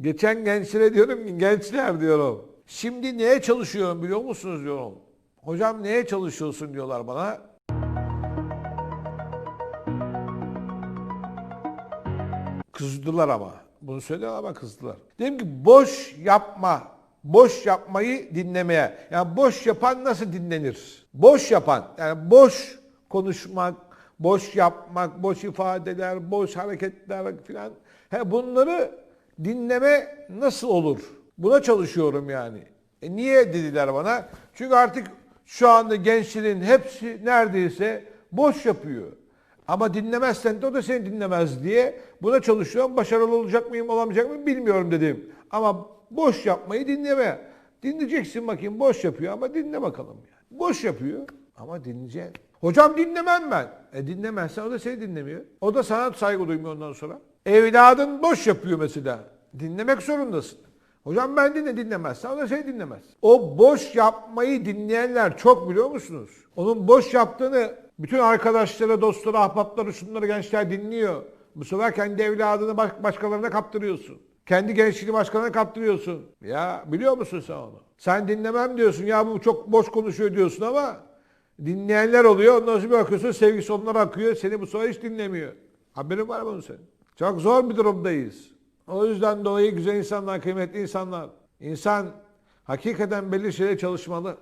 Geçen gençlere diyorum ki gençler diyorum. Şimdi neye çalışıyorum biliyor musunuz diyorum. Hocam neye çalışıyorsun diyorlar bana. Kızdılar ama. Bunu söylediler ama kızdılar. Dedim ki boş yapma. Boş yapmayı dinlemeye. Yani boş yapan nasıl dinlenir? Boş yapan. Yani boş konuşmak, boş yapmak, boş ifadeler, boş hareketler filan. He bunları dinleme nasıl olur? Buna çalışıyorum yani. E niye dediler bana? Çünkü artık şu anda gençlerin hepsi neredeyse boş yapıyor. Ama dinlemezsen de o da seni dinlemez diye buna çalışıyorum. Başarılı olacak mıyım olamayacak mıyım bilmiyorum dedim. Ama boş yapmayı dinleme. Dinleyeceksin bakayım boş yapıyor ama dinle bakalım. Yani. Boş yapıyor ama dinleyeceksin. Hocam dinlemem ben. E dinlemezsen o da seni dinlemiyor. O da sana saygı duymuyor ondan sonra. Evladın boş yapıyor mesela. Dinlemek zorundasın. Hocam ben dinle dinlemezsen o da seni dinlemez. O boş yapmayı dinleyenler çok biliyor musunuz? Onun boş yaptığını bütün arkadaşları, dostları, ahbapları, şunları gençler dinliyor. Bu sefer kendi evladını baş- başkalarına kaptırıyorsun. Kendi gençliğini başkalarına kaptırıyorsun. Ya biliyor musun sen onu? Sen dinlemem diyorsun. Ya bu çok boş konuşuyor diyorsun ama dinleyenler oluyor. Ondan sonra bir bakıyorsun sevgisi onlara akıyor. Seni bu sefer hiç dinlemiyor. Haberin var mı bunun senin? Çok zor bir durumdayız. O yüzden dolayı güzel insanlar, kıymetli insanlar. İnsan hakikaten belli şeylere çalışmalı.